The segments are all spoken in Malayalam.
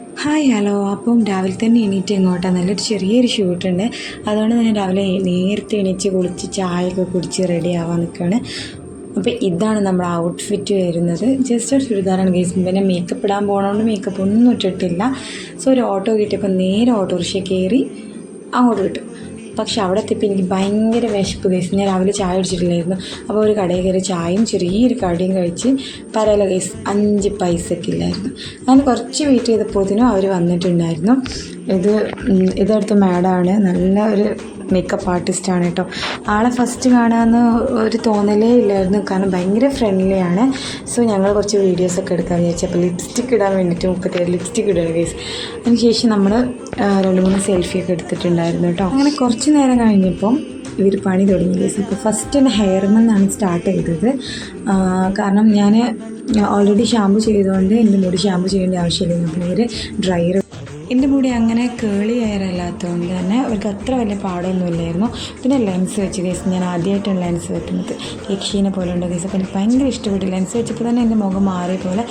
ഹായ് ഹലോ അപ്പം രാവിലെ തന്നെ എണീറ്റ് ഇങ്ങോട്ടാ നല്ലൊരു ചെറിയൊരു ഷൂട്ടുണ്ട്. അതുകൊണ്ട് തന്നെ രാവിലെ നേരത്തെ എണീച്ച് കുളിച്ച് ചായയൊക്കെ കുടിച്ച് റെഡി ആവാൻ നിൽക്കുകയാണ് അപ്പോൾ ഇതാണ് നമ്മുടെ ഔട്ട്ഫിറ്റ് വരുന്നത്. ജസ്റ്റ് ഒരു ചുരിദാറാണ് ഗേസ് പിന്നെ മേക്കപ്പ് ഇടാൻ പോകണോണ്ട് മേക്കപ്പ് ഒന്നും ഇട്ടിട്ടില്ല. സോ ഒരു ഓട്ടോ കിട്ടിയപ്പോൾ നേരെ ഓട്ടോറിക്ഷ കയറി അങ്ങോട്ട് വിട്ടു. പക്ഷെ അവിടെ എത്തിയപ്പോൾ എനിക്ക് ഭയങ്കര വിശപ്പ് കേസ് ഞാൻ രാവിലെ ചായ കുടിച്ചിട്ടില്ലായിരുന്നു. അപ്പോൾ ഒരു കടയിൽ കയറി ചായയും ചെറിയൊരു കടിയും കഴിച്ച് പരല കേസ് അഞ്ച് പൈസക്കില്ലായിരുന്നു അങ്ങനെ കുറച്ച് വെയിറ്റ് ചെയ്തപ്പോഴത്തേനും അവർ വന്നിട്ടുണ്ടായിരുന്നു. ഇത് ഇതെടുത്ത മാഡമാണ് നല്ല ഒരു മേക്കപ്പ് ആർട്ടിസ്റ്റാണ് കേട്ടോ. ആളെ ഫസ്റ്റ് കാണാമെന്ന് ഒരു തോന്നലേ ഇല്ലായിരുന്നു. കാരണം ഭയങ്കര ഫ്രണ്ട്ലി ആണ്. സോ ഞങ്ങൾ കുറച്ച് വീഡിയോസൊക്കെ എടുക്കാൻ വിചാരിച്ചു. അപ്പോൾ ലിപ്സ്റ്റിക് ഇടാൻ വേണ്ടിയിട്ട് മുപ്പത്തേഴ് ലിപ്സ്റ്റിക് ഇടുകയാണ് കേസ് അതിനുശേഷം നമ്മൾ രണ്ട് മൂന്ന് സെൽഫിയൊക്കെ എടുത്തിട്ടുണ്ടായിരുന്നു കേട്ടോ. അങ്ങനെ കുറച്ച് നേരം കഴിഞ്ഞപ്പം ഇവർ പണി തുടങ്ങി കേസ് അപ്പോൾ ഫസ്റ്റ് എന്റെ ഹെയർമെന്നാണ് സ്റ്റാർട്ട് ചെയ്തത്. കാരണം ഞാൻ ഓൾറെഡി ഷാമ്പു ചെയ്തുകൊണ്ട് എന്റെ മുടി ഷാമ്പു ചെയ്യേണ്ട ആവശ്യമില്ല. അപ്പോൾ ഇവർ ഡ്രയർ എന്റെ മുടി അങ്ങനെ കേളി ഹെയർ തന്നെ അവർക്ക് അത്ര വലിയ പാടൊന്നും ഇല്ലായിരുന്നു. പിന്നെ ലെൻസ് വെച്ച് കേസ് ഞാൻ ആദ്യമായിട്ടാണ് ലെൻസ് വെക്കുന്നത്. യക്ഷീനെ പോലെ ഉണ്ട് കേസ് അപ്പോൾ എനിക്ക് ഭയങ്കര ഇഷ്ടപ്പെട്ടു. ലെൻസ് വെച്ചപ്പോൾ തന്നെ എന്റെ മുഖം മാറിയ പോലെ.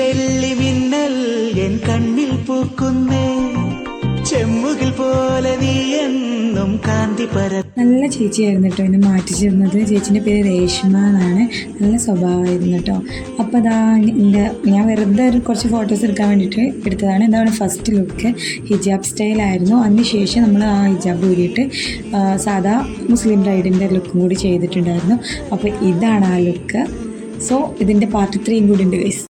വെള്ളി മിന്നൽ എൻ കണ്ണിൽ പൂക്കുന്നേ. ചെമ്മുകിൽ പോലെ നീ എന്നും കാന്തി പര നല്ല ചേച്ചിയായിരുന്നു കേട്ടോ എന്നെ മാറ്റി ചേർന്നത്. ചേച്ചിന്റെ പേര് രേഷ്മ എന്നാണ്. നല്ല സ്വഭാവമായിരുന്നു കേട്ടോ. അപ്പോൾ അതാ എന്റെ ഞാൻ വെറുതെ ഒരു കുറച്ച് ഫോട്ടോസ് എടുക്കാൻ വേണ്ടിയിട്ട് എടുത്തതാണ്. എന്താണ് ഫസ്റ്റ് ലുക്ക് ഹിജാബ് സ്റ്റൈലായിരുന്നു അതിനുശേഷം നമ്മൾ ആ ഹിജാബ് ഊരിയിട്ട് ആ, സാധാ മുസ്ലിം ബ്രൈഡിന്റെ ലുക്കും കൂടി ചെയ്തിട്ടുണ്ടായിരുന്നു. അപ്പോൾ ഇതാണ് ആ ലുക്ക് സോ ഇതിന്റെ പാർട്ട് ത്രീയും കൂടി ഉണ്ട് ഗൈസ്